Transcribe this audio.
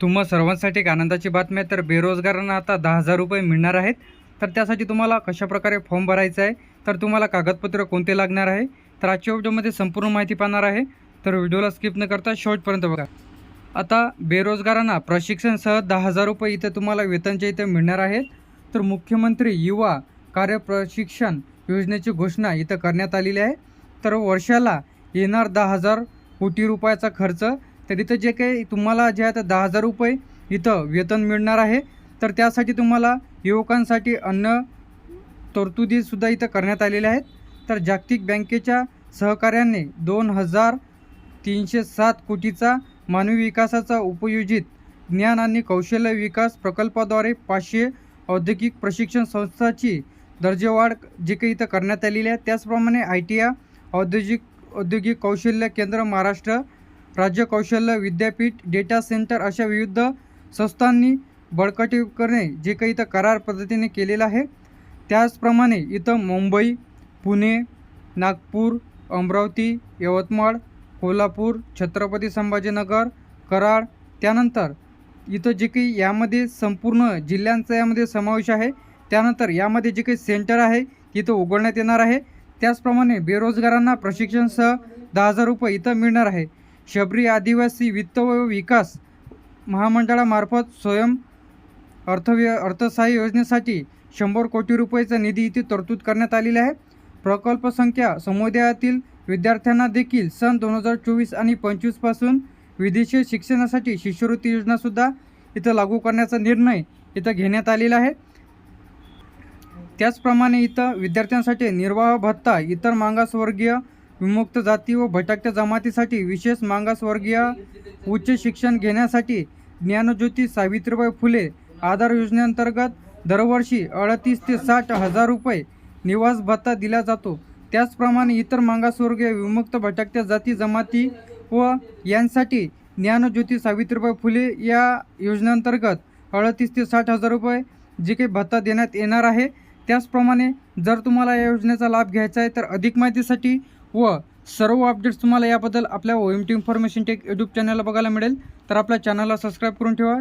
तुम्हा सर्वांसाठी एक आनंदाची बातमी आहे. तर बेरोजगारांना आता दहा हजार रुपये मिळणार आहेत. तर त्यासाठी तुम्हाला कशाप्रकारे फॉर्म भरायचा आहे? तर तुम्हाला कागदपत्र कोणते लागणार आहे? तर आजच्या व्हिडिओमध्ये संपूर्ण माहिती पाहणार आहे. तर व्हिडिओला स्किप न करता शेवटपर्यंत बघा. आता बेरोजगारांना प्रशिक्षणसह दहा हजार रुपये इथं तुम्हाला वेतनच्या इथं मिळणार आहेत. तर मुख्यमंत्री युवा कार्य प्रशिक्षण योजनेची घोषणा इथं करण्यात आलेली आहे. तर वर्षाला येणार दहा हजार कोटी रुपयाचा खर्च तर इथं जे काही तुम्हाला जे आहे तर दहा हजार रुपये इथं वेतन मिळणार आहे तर त्यासाठी तुम्हाला युवकांसाठी अन्न तरतुदीसुद्धा इथं करण्यात आलेल्या आहेत. तर जागतिक बँकेच्या सहकार्याने दोन हजार तीनशे सात कोटीचा मानवी विकासाचा उपयोजित ज्ञान आणि कौशल्य विकास प्रकल्पाद्वारे पाचशे औद्योगिक प्रशिक्षण संस्थाची दर्जेवाढ जे काही इथं करण्यात आलेली आहे. त्याचप्रमाणे आय टी आय औद्योगिक औद्योगिक कौशल्य केंद्र महाराष्ट्र राज्य कौशल्य विद्यापीठ डेटा सेंटर अशा विविध संस्थांनी बळकटी करणे जे काही इथं करार पद्धतीने केलेलं आहे. त्याचप्रमाणे इथं मुंबई पुणे नागपूर अमरावती यवतमाळ कोल्हापूर छत्रपती संभाजीनगर कराड त्यानंतर इथं जे काही यामध्ये संपूर्ण जिल्ह्यांचा यामध्ये समावेश आहे त्यानंतर यामध्ये जे काही सेंटर आहे तिथं उघडण्यात येणार आहे. त्याचप्रमाणे बेरोजगारांना प्रशिक्षणसह दहा हजार रुपये इथं मिळणार आहे. शबरी आदिवासी वित्त व विकास महामंडळामार्फत स्वयं अर्थव्य अर्थसहाय्य योजनेसाठी शंभर कोटी रुपयाचा निधी इथे तरतूद करण्यात आलेली आहे. प्रकल्प संख्या समुदायातील विद्यार्थ्यांना देखील सन दोन हजार चोवीस आणि पंचवीसपासून विदेशी शिक्षणासाठी शिष्यवृत्ती योजनासुद्धा इथं लागू करण्याचा निर्णय इथं घेण्यात आलेला आहे. त्याचप्रमाणे इथं विद्यार्थ्यांसाठी निर्वाह भत्ता इतर मागासवर्गीय विमुक्त जाती व भटकत्या जमातीसाठी विशेष मागासवर्गीय उच्च शिक्षण घेण्यासाठी ज्ञानज्योती सावित्रीबाई फुले आधार योजनेअंतर्गत दरवर्षी अडतीस ते साठ हजार रुपये निवास भत्ता दिला जातो. त्याचप्रमाणे इतर मागासवर्गीय विमुक्त भटकत्या जाती जमाती व यांसाठी ज्ञानज्योती सावित्रीबाई फुले या योजनेअंतर्गत अडतीस ते साठ हजार रुपये जे काही भत्ता देण्यात येणार आहे. त्याचप्रमाणे जर तुम्हाला या योजनेचा लाभ घ्यायचा आहे तर अधिक माहितीसाठी व सर्व अपडेट्स तुम्हाला याबद्दल आपल्या O M T information tech YouTube चॅनलला बघायला मिळेल. तर आपल्या चॅनलला सबस्क्राईब करून ठेवा.